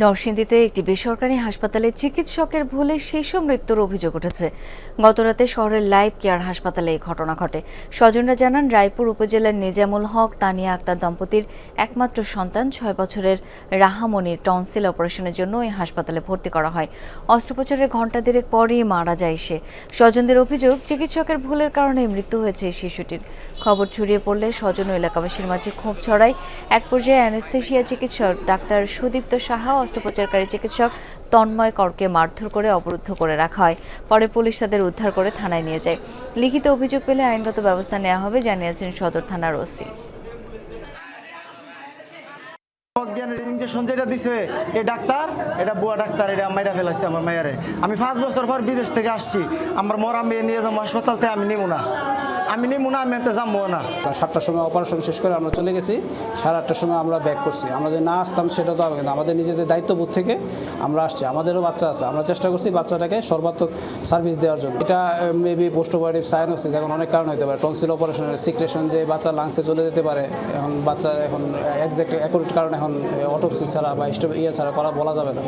নরসিংদীতে একটি বেসরকারি হাসপাতালে চিকিৎসকের ভুলে শিশু মৃত্যুর অভিযোগ উঠেছে। গতরাতে শহরের লাইফ কেয়ার হাসপাতালে এই ঘটনা ঘটে। স্বজনরা জানান, রায়পুর উপজেলার নিজামুল হক, তানিয়া আক্তার দম্পতির একমাত্র সন্তান ছয় বছরের রাহামণির টনসিল অপারেশনের জন্য এই হাসপাতালে ভর্তি করা হয়। অস্ত্রোপচারের ঘণ্টা দেড়েক পরই মারা যায় সে। স্বজনদের অভিযোগ, চিকিৎসকের ভুলের কারণে মৃত্যু হয়েছে শিশুটির। খবর ছড়িয়ে পড়লে স্বজন ও এলাকাবাসীর মাঝে ক্ষোভ ছড়ায়। এক পর্যায়ে অ্যানেস্থেশিয়া চিকিৎসক ডাক্তার সুদীপ্ত সাহা অস্ত্রোপচারকারী চিকিৎসক তন্ময় করকে মারধর করে অবরুদ্ধ করে রাখা হয়। পরে পুলিশ তাদের উদ্ধার করে থানায় নিয়ে যায়। লিখিত অভিযোগ পেলে আইনগত ব্যবস্থা নেওয়া হবে, জানিয়েছেন সদর থানার ওসি। আমি পাঁচ বছর পর বিদেশ থেকে আসছি, আমার মরা মেয়ে নিয়ে যাব হাসপাতাল থেকে আমি নেব না। আমি নেব না আমি একটা যাব না সাতটার সময় অপারেশন শেষ করে আমরা চলে গেছি। সাড়ে আটটার সময় আমরা ব্যাক করছি। আমরা যদি না আসতাম সেটা তো হবে কিন্তু আমাদের নিজেদের দায়িত্ববোধ থেকে আমরা আসছি। আমাদেরও বাচ্চা আছে। আমরা চেষ্টা করছি বাচ্চাটাকে সর্বাত্মক সার্ভিস দেওয়ার জন্য। এটা মেবি পোস্ট অপারেটিভ সাইনোসিস এখন অনেক কারণ হতে পারে। টনসিল অপারেশনের সিক্রেশন যে বাচ্চা লাংসে চলে যেতে পারে। এখন বাচ্চা এখন একজ্যাক্ট অ্যাকুরেট কারণ এখন অটোপসি ছাড়া বা ইয়ে ছাড়া করা বলা যাবে না।